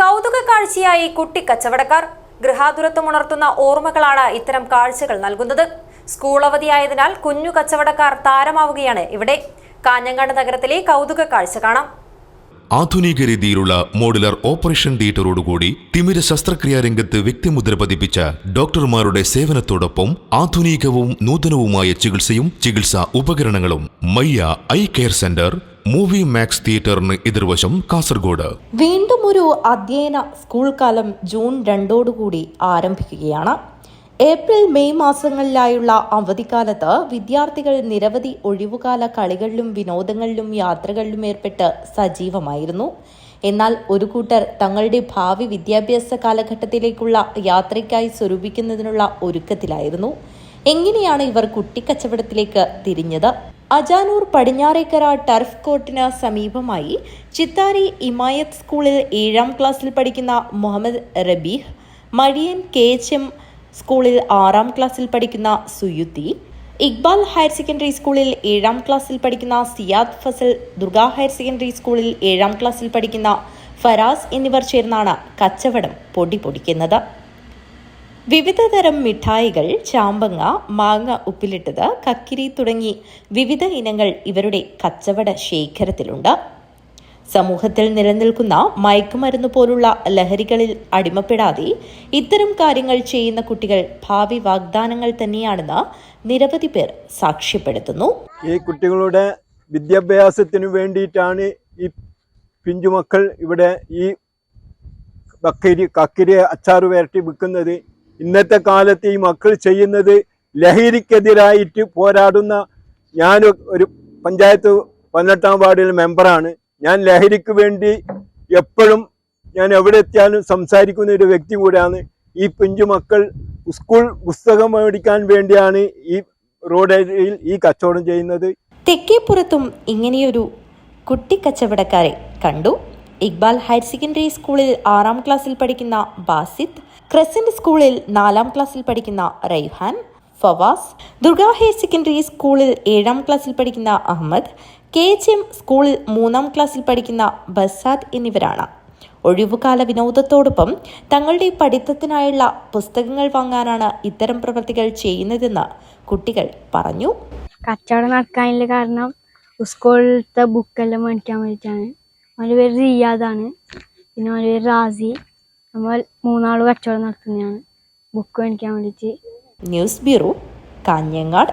കൗതുക കാഴ്ചയായി കച്ചവടക്കാർ. ഗൃഹാതുരത്വമുണർത്തുന്ന ഓർമ്മകളാണ് ഇത്തരം കാഴ്ചകൾ നൽകുന്നത്. സ്കൂൾ അവധിയായതിനാൽ കുഞ്ഞു കച്ചവടക്കാർ താരമാവുകയാണ് ഇവിടെ. കാഞ്ഞങ്ങാട് നഗരത്തിലെ കൗതുക കാഴ്ച കാണാം. ആധുനിക രീതിയിലുള്ള മോഡുലർ ഓപ്പറേഷൻ തിയേറ്ററോടുകൂടി തിമിര ശസ്ത്രക്രിയാ രംഗത്ത് വ്യക്തിമുദ്ര പതിപ്പിച്ച ഡോക്ടർമാരുടെ സേവനത്തോടൊപ്പം ആധുനികവും നൂതനവുമായ ചികിത്സയും ചികിത്സാ ഉപകരണങ്ങളും Mayya eye care centre movie max തിയേറ്ററിന് എതിർവശം കാസർഗോഡ്. വീണ്ടും ഒരു അധ്യയന സ്കൂൾ കാലം ജൂൺ രണ്ടോടുകൂടി ആരംഭിക്കുകയാണ്. ഏപ്രിൽ മെയ് മാസങ്ങളിലായുള്ള അവധിക്കാലത്ത് വിദ്യാർത്ഥികൾ നിരവധി ഒഴിവുകാല കളികളിലും വിനോദങ്ങളിലും യാത്രകളിലും ഏർപ്പെട്ട് സജീവമായിരുന്നു. എന്നാൽ ഒരു കൂട്ടർ തങ്ങളുടെ ഭാവി വിദ്യാഭ്യാസ കാലഘട്ടത്തിലേക്കുള്ള യാത്രയ്ക്കായി സ്വരൂപിക്കുന്നതിനുള്ള ഒരുക്കത്തിലായിരുന്നു. എങ്ങനെയാണ് ഇവർ കുട്ടിക്കച്ചവടത്തിലേക്ക് തിരിഞ്ഞത്? അജാനൂർ പടിഞ്ഞാറേക്കര ടർഫ് കോർട്ടിന് സമീപമായി ചിത്താരി ഇമായത്ത് സ്കൂളിൽ ഏഴാം ക്ലാസ്സിൽ പഠിക്കുന്ന Muhammad Rabeeh മഴിയൻ K H M സ്കൂളിൽ ആറാം ക്ലാസ്സിൽ പഠിക്കുന്ന സുയുത്തി ഇക്ബാൽ ഹയർ സെക്കൻഡറി സ്കൂളിൽ ഏഴാം ക്ലാസ്സിൽ പഠിക്കുന്ന സിയാദ് ഫസൽ ദുർഗ ഹയർ സെക്കൻഡറി സ്കൂളിൽ ഏഴാം ക്ലാസ്സിൽ പഠിക്കുന്ന ഫരാസ് എന്നിവർ ചേർന്നാണ് കച്ചവടം പൊടി പൊടിക്കുന്നത്. വിവിധ തരം മിഠായികൾ ചാമ്പങ്ങ മാങ്ങ ഉപ്പിലിട്ടത് കക്കിരി തുടങ്ങി വിവിധ ഇനങ്ങൾ ഇവരുടെ കച്ചവട ശേഖരത്തിലുണ്ട്. സമൂഹത്തിൽ നിലനിൽക്കുന്ന മയക്കുമരുന്ന് പോലുള്ള ലഹരികളിൽ അടിമപ്പെടാതെ ഇത്തരം കാര്യങ്ങൾ ചെയ്യുന്ന കുട്ടികൾ ഭാവി വാഗ്ദാനങ്ങൾ തന്നെയാണെന്ന് നിരവധി പേർ സാക്ഷ്യപ്പെടുത്തുന്നു. ഈ കുട്ടികളുടെ വിദ്യാഭ്യാസത്തിനു വേണ്ടിയിട്ടാണ് ഈ പിഞ്ചുമക്കൾ ഇവിടെ ഈ കക്കിരി കക്കിരി അച്ചാറ് വരട്ടി വിൽക്കുന്നത്. ഇന്നത്തെ കാലത്ത് ഈ മക്കൾ ചെയ്യുന്നത് ലഹരിക്കെതിരായിട്ട് പോരാടുന്ന ഞാൻ ഒരു പഞ്ചായത്ത് പതിനെട്ടാം വാർഡിൽ മെമ്പറാണ്. ഞാൻ ലഹരിക്ക് വേണ്ടി എപ്പോഴും ഞാൻ എവിടെ എത്തിയാലും സംസാരിക്കുന്ന ഒരു വ്യക്തി കൂടെയാണ്. ഈ പിഞ്ചു മക്കൾ സ്കൂൾ പുസ്തകം മേടിക്കാൻ വേണ്ടിയാണ് ഈ റോഡിൽ ഈ കച്ചവടം ചെയ്യുന്നത്. തെക്കേപ്പുറത്തും ഇങ്ങനെയൊരു കുട്ടിക്കച്ചവടക്കാരെ കണ്ടു. ഇക്ബാൽ ഹയർ സെക്കൻഡറി സ്കൂളിൽ ആറാം ക്ലാസ്സിൽ പഠിക്കുന്ന ബാസിത്ത് ക്രസന്റ് സ്കൂളിൽ നാലാം ക്ലാസ്സിൽ പഠിക്കുന്ന റൈഹാൻ ഫവാസ് ദുർഗ ഹയർ സെക്കൻഡറി സ്കൂളിൽ ഏഴാം ക്ലാസ്സിൽ പഠിക്കുന്ന അഹമ്മദ് കെ എച്ച് എം സ്കൂളിൽ മൂന്നാം ക്ലാസ്സിൽ പഠിക്കുന്ന ബസാദ് എന്നിവരാണ്. ഒഴിവുകാല വിനോദത്തോടൊപ്പം തങ്ങളുടെ പഠിത്തത്തിനായുള്ള പുസ്തകങ്ങൾ വാങ്ങാനാണ് ഇത്തരം പ്രവൃത്തികൾ ചെയ്യുന്നതെന്ന് കുട്ടികൾ പറഞ്ഞു. കച്ചവടം നടക്കാനുള്ള കാരണം സ്കൂളിലത്തെ ബുക്കെല്ലാം മേടിക്കാൻ വേണ്ടിയിട്ടാണ്. ഒരു പേര് റിയാദാണ്. പിന്നെ ഒരു പേര് റാസി. നമ്മൾ മൂന്നാൾ കച്ചവടം നടത്തുന്നതാണ്. ബുക്ക് മേടിക്കാൻ വേണ്ടിയിട്ട്. News bureau Kanhangad.